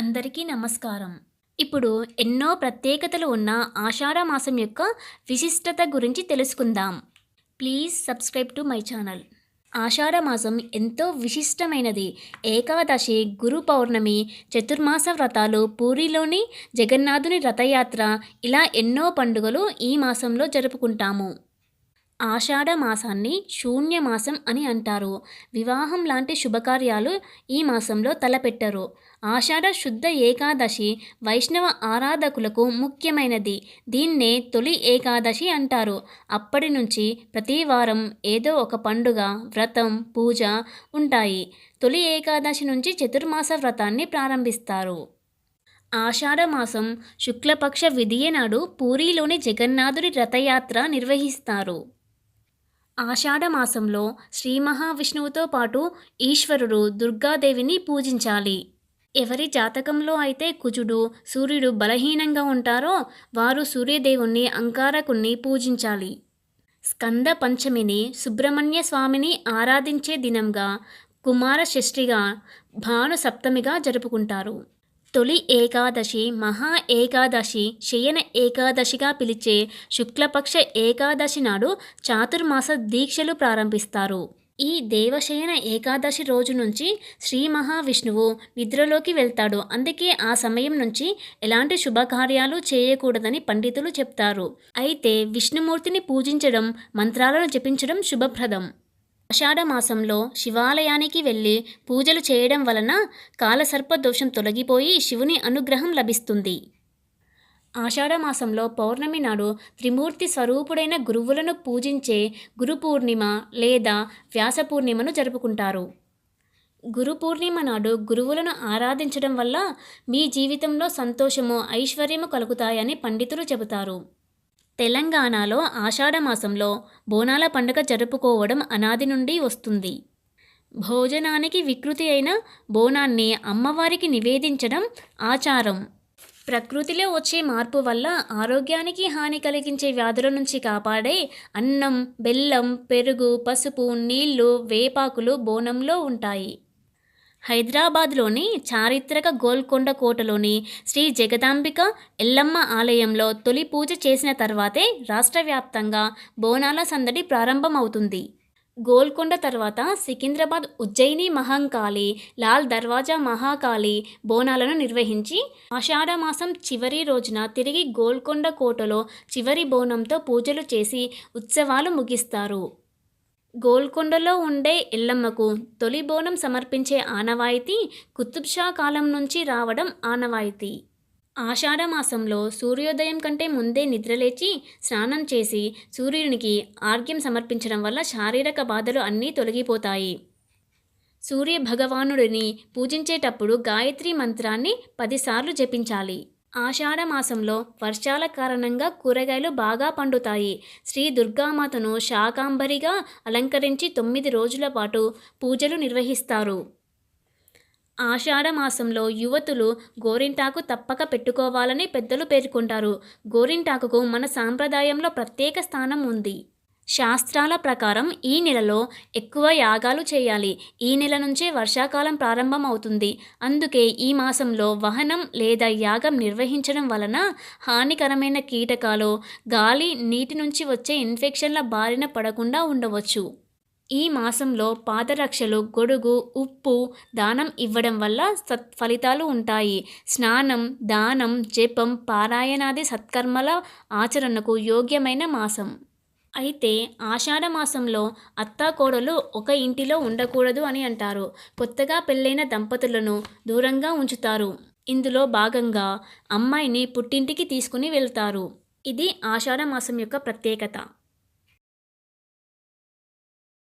అందరికీ నమస్కారం. ఇప్పుడు ఎన్నో ప్రత్యేకతలు ఉన్న ఆషాఢ మాసం యొక్క విశిష్టత గురించి తెలుసుకుందాం. Please subscribe to my channel. Ashadha మాసం ఎంతో విశిష్టమైనది. ఏకాదశి గురు పౌర్ణమి చతుర్మాస వ్రతాలు పూరిలోని జగన్నాథుని రథయాత్ర ఇలా ఎన్నో పండుగలు ఈ మాసంలో జరుపుకుంటాము. ఆషాఢ మాసాన్ని శూన్య మాసం అని అంటారు. వివాహం లాంటి శుభకార్యాలు ఈ మాసంలో తలపెట్టరు. ఆషాఢ శుద్ధ ఏకాదశి వైష్ణవ ఆరాధకులకు ముఖ్యమైనది. దీన్నే తొలి ఏకాదశి అంటారు. అప్పటి నుంచి ప్రతి వారం ఏదో ఒక పండుగ వ్రతం పూజ ఉంటాయి. తొలి ఏకాదశి నుంచి చతుర్మాస వ్రతాన్ని ప్రారంభిస్తారు. ఆషాఢ మాసం శుక్లపక్ష విధియనాడు పూరిలోని జగన్నాథుడి రథయాత్ర నిర్వహిస్తారు. ఆషాఢమాసంలో శ్రీ మహావిష్ణువుతో పాటు ఈశ్వరుడు దుర్గాదేవిని పూజించాలి. ఎవరి జాతకంలో అయితే కుజుడు సూర్యుడు బలహీనంగా ఉంటారో వారు సూర్యదేవుణ్ణి అంకారకుణ్ణి పూజించాలి. స్కంద పంచమిని సుబ్రహ్మణ్య స్వామిని ఆరాధించే దినంగా కుమార షష్ఠిగా భాను సప్తమిగా జరుపుకుంటారు. తొలి ఏకాదశి మహా ఏకాదశి శయన ఏకాదశిగా పిలిచే శుక్లపక్ష ఏకాదశి నాడు చాతుర్మాస దీక్షలు ప్రారంభిస్తారు. ఈ దేవశయన ఏకాదశి రోజు నుంచి శ్రీ మహావిష్ణువు నిద్రలోకి వెళ్తాడు. అందుకే ఆ సమయం నుంచి ఎలాంటి శుభకార్యాలు చేయకూడదని పండితులు చెప్తారు. అయితే విష్ణుమూర్తిని పూజించడం మంత్రాలను జపించడం శుభప్రదం. మాసంలో శివాలయానికి వెళ్ళి పూజలు చేయడం వలన కాలసర్ప దోషం తొలగిపోయి శివుని అనుగ్రహం లభిస్తుంది. ఆషాఢ మాసంలో పౌర్ణమి నాడు త్రిమూర్తి స్వరూపుడైన గురువులను పూజించే గురు పూర్ణిమ లేదా వ్యాస పూర్ణిమను జరుపుకుంటారు. గురు పూర్ణిమ నాడు గురువులను ఆరాధించడం వల్ల మీ జీవితంలో సంతోషము ఐశ్వర్యము కలుగుతాయని పండితులు చెబుతారు. తెలంగాణలో ఆషాఢ మాసంలో బోనాల పండుగ జరుపుకోవడం అనాది నుండి వస్తుంది. భోజనానికి వికృతి అయిన బోనాన్ని అమ్మవారికి నివేదించడం ఆచారం. ప్రకృతిలో వచ్చే మార్పు వల్ల ఆరోగ్యానికి హాని కలిగించే వ్యాధుల నుంచి కాపాడే అన్నం బెల్లం పెరుగు పసుపు నీళ్ళు వేపాకులు బోనంలో ఉంటాయి. హైదరాబాద్లోని చారిత్రక గోల్కొండ కోటలోని శ్రీ జగదాంబిక ఎల్లమ్మ ఆలయంలో తొలి పూజ చేసిన తర్వాతే రాష్ట్ర వ్యాప్తంగా బోనాల సందడి ప్రారంభమవుతుంది. గోల్కొండ తర్వాత సికింద్రాబాద్ ఉజ్జయిని మహంకాళి లాల్ దర్వాజా మహాకాళి బోనాలను నిర్వహించి ఆషాఢమాసం చివరి రోజున తిరిగి గోల్కొండ కోటలో చివరి బోనంతో పూజలు చేసి ఉత్సవాలు ముగిస్తారు. గోల్కొండలో ఉండే ఎల్లమ్మకు తొలి బోనం సమర్పించే ఆనవాయితీ కుతుబ్షా కాలం నుంచి రావడం ఆనవాయితీ. ఆషాఢ మాసంలో సూర్యోదయం కంటే ముందే నిద్రలేచి స్నానం చేసి సూర్యునికి ఆర్ఘ్యం సమర్పించడం వల్ల శారీరక బాధలు అన్నీ తొలగిపోతాయి. సూర్య భగవానుడిని పూజించేటప్పుడు గాయత్రి మంత్రాన్ని పదిసార్లు జపించాలి. ఆషాఢ మాసంలో వర్షాల కారణంగా కూరగాయలు బాగా పండుతాయి. శ్రీ దుర్గామాతను శాకాంబరిగా అలంకరించి తొమ్మిది రోజుల పాటు పూజలు నిర్వహిస్తారు. ఆషాఢ మాసంలో యువతులు గోరింటాకు తప్పక పెట్టుకోవాలని పెద్దలు పేర్కొంటారు. గోరింటాకుకు మన సాంప్రదాయంలో ప్రత్యేక స్థానం ఉంది. శాస్త్రాల ప్రకారం ఈ నెలలో ఎక్కువ యాగాలు చేయాలి. ఈ నెల నుంచే వర్షాకాలం ప్రారంభం అవుతుంది అందుకే ఈ మాసంలో వహనం లేదా యాగం నిర్వహించడం వలన హానికరమైన కీటకాలు గాలి నీటి నుంచి వచ్చే ఇన్ఫెక్షన్ల బారిన పడకుండా ఉండవచ్చు. ఈ మాసంలో పాదరక్షలు గొడుగు ఉప్పు దానం ఇవ్వడం వల్ల సత్ ఫలితాలు ఉంటాయి. స్నానం దానం జపం పారాయణాది సత్కర్మల ఆచరణకు యోగ్యమైన మాసం. అయితే ఆషాఢ మాసంలో అత్తాకోడలు ఒక ఇంటిలో ఉండకూడదు అని అంటారు. కొత్తగా పెళ్ళైన దంపతులను దూరంగా ఉంచుతారు. ఇందులో భాగంగా అమ్మాయిని పుట్టింటికి తీసుకుని వెళ్తారు. ఇది ఆషాఢ మాసం యొక్క ప్రత్యేకత.